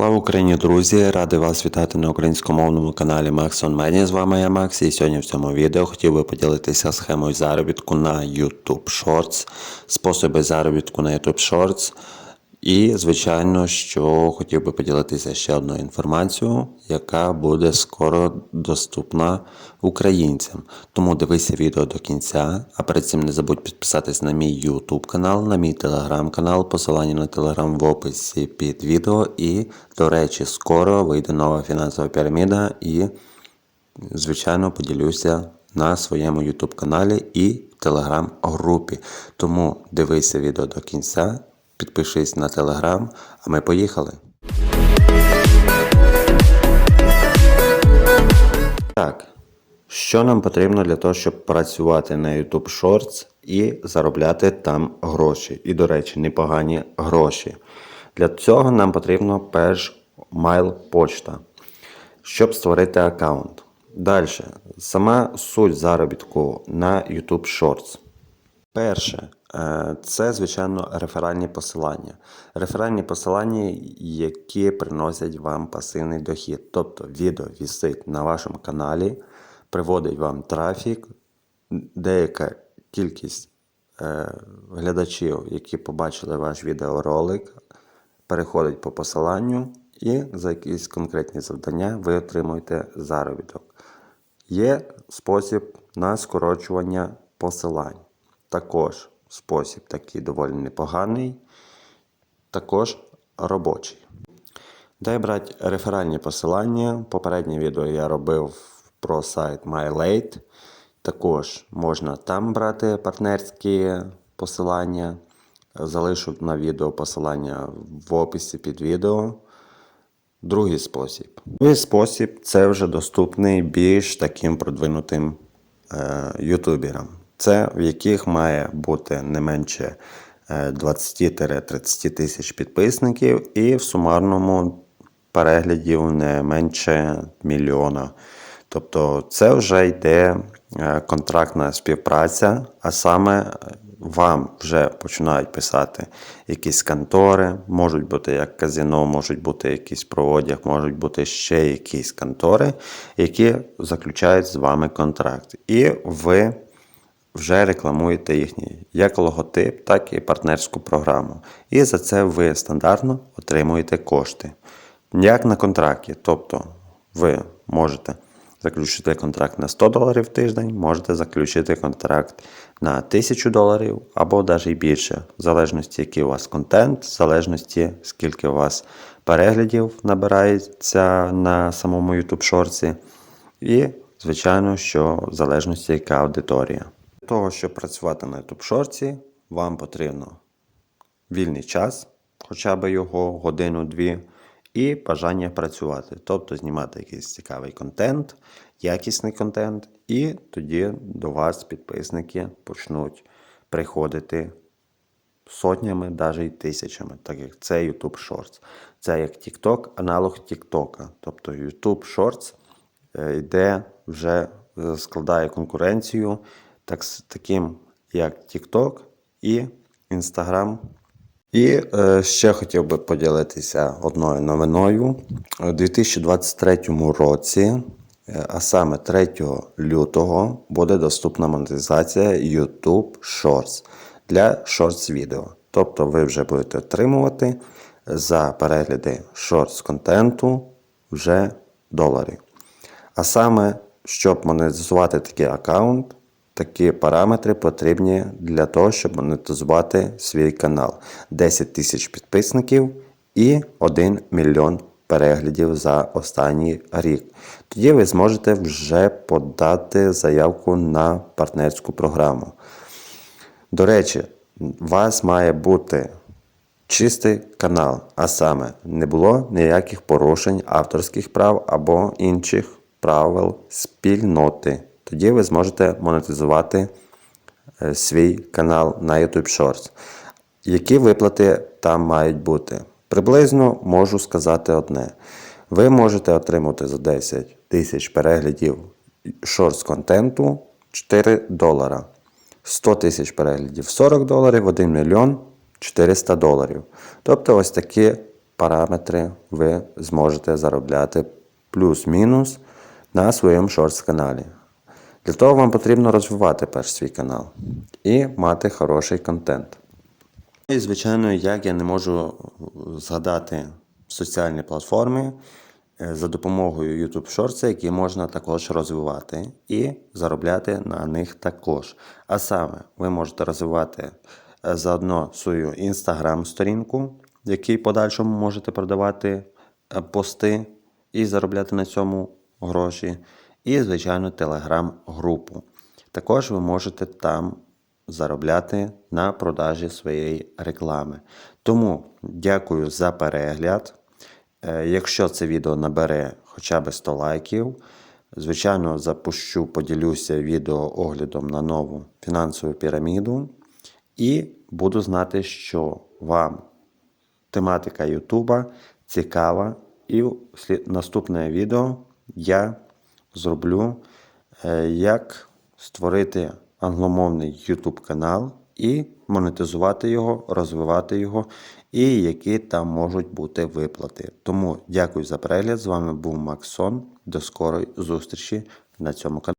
Слава Україні, друзі! Радий вас вітати на українськомовному каналі Max Media. З вами я Макс, і сьогодні в цьому відео хотів би поділитися схемою заробітку на YouTube Shorts, способи заробітку на YouTube Shorts. І, звичайно, що хотів би поділитися ще одною інформацією, яка буде скоро доступна українцям. Тому дивися відео до кінця. А перед цим не забудь підписатись на мій YouTube канал, на мій телеграм канал, посилання на телеграм в описі під відео. І, до речі, скоро вийде нова фінансова піраміда і, звичайно, поділюся на своєму YouTube каналі і телеграм групі. Тому дивися відео до кінця. Підпишись на телеграм, а ми поїхали. Так, що нам потрібно для того, щоб працювати на YouTube Shorts і заробляти там гроші. І, до речі, непогані гроші. Для цього нам потрібно перш майл почта, щоб створити аккаунт. Далі, сама суть заробітку на YouTube Shorts. Перше, це, звичайно, реферальні посилання. Реферальні посилання, які приносять вам пасивний дохід. Тобто відео вісить на вашому каналі, приводить вам трафік, деяка кількість е, глядачів, які побачили ваш відеоролик, переходить по посиланню, і за якісь конкретні завдання ви отримуєте заробіток. Є спосіб на скорочування посилань. Також спосіб такий доволі непоганий, також робочий. Дай брати реферальні посилання. Попереднє відео я робив про сайт MyLate. Також можна там брати партнерські посилання. Залишу на відео посилання в описі під відео. Другий спосіб. Другий спосіб це вже доступний більш таким продвинутим е, ютуберам. Це в яких має бути не менше е, 20-30 тисяч підписників і в сумарному переглядів не менше мільйона. Тобто це вже йде е, контрактна співпраця, а саме вам вже починають писати якісь контори, можуть бути як казино, можуть бути якісь проводяг, можуть бути ще якісь контори, які заключають з вами контракт. І ви вже рекламуєте їхній як логотип, так і партнерську програму. І за це ви стандартно отримуєте кошти. Як на контракті. Тобто ви можете заключити контракт на 100 доларів в тиждень, можете заключити контракт на 1000 доларів або навіть більше, в залежності, який у вас контент, в залежності, скільки у вас переглядів набирається на самому YouTube шорці. І, звичайно, що в залежності, яка аудиторія. Того, щоб працювати на YouTube шорці, вам потрібно вільний час, хоча б його годину-дві, і бажання працювати. Тобто знімати якийсь цікавий контент, якісний контент, і тоді до вас підписники почнуть приходити сотнями, навіть тисячами, так як це YouTube Shorts. Це як TikTok, аналог TikTok. Тобто YouTube Shorts е, йде вже е, складає конкуренцію так, таким як TikTok і Instagram. І е, ще хотів би поділитися одною новиною. У 2023 році, е, а саме 3 лютого, буде доступна монетизація YouTube Shorts для Shorts відео. Тобто ви вже будете отримувати за перегляди Shorts контенту вже долари. А саме, щоб монетизувати такий аккаунт, Такі параметри потрібні для того, щоб монетизувати свій канал. 10 тисяч підписників і 1 мільйон переглядів за останній рік. Тоді ви зможете вже подати заявку на партнерську програму. До речі, у вас має бути чистий канал, а саме не було ніяких порушень авторських прав або інших правил спільноти. Тоді ви зможете монетизувати е, свій канал на YouTube Shorts. Які виплати там мають бути? Приблизно можу сказати одне. Ви можете отримати за 10 тисяч переглядів шортс контенту 4 долара. 100 тисяч переглядів 40 доларів, 1 мільйон 400 доларів. Тобто ось такі параметри ви зможете заробляти плюс-мінус на своєму шортс каналі. Для того вам потрібно розвивати перш свій канал і мати хороший контент. І, звичайно, як я не можу згадати соціальні платформи е, за допомогою YouTube Shorts, які можна також розвивати і заробляти на них також. А саме, ви можете розвивати е, заодно свою Instagram-сторінку, в якій подальшому можете продавати е, пости і заробляти на цьому гроші. І, звичайно, Telegram-групу. Також ви можете там заробляти на продажі своєї реклами. Тому дякую за перегляд. Е, Якщо це відео набере хоча б 100 лайків, звичайно, запущу, поділюся відео оглядом на нову фінансову піраміду. І буду знати, що вам тематика Ютуба цікава. І наступне відео я зроблю, е, як створити англомовний YouTube канал і монетизувати його, розвивати його, і які там можуть бути виплати. Тому дякую за перегляд. З вами був Максон. До скорої зустрічі на цьому каналі.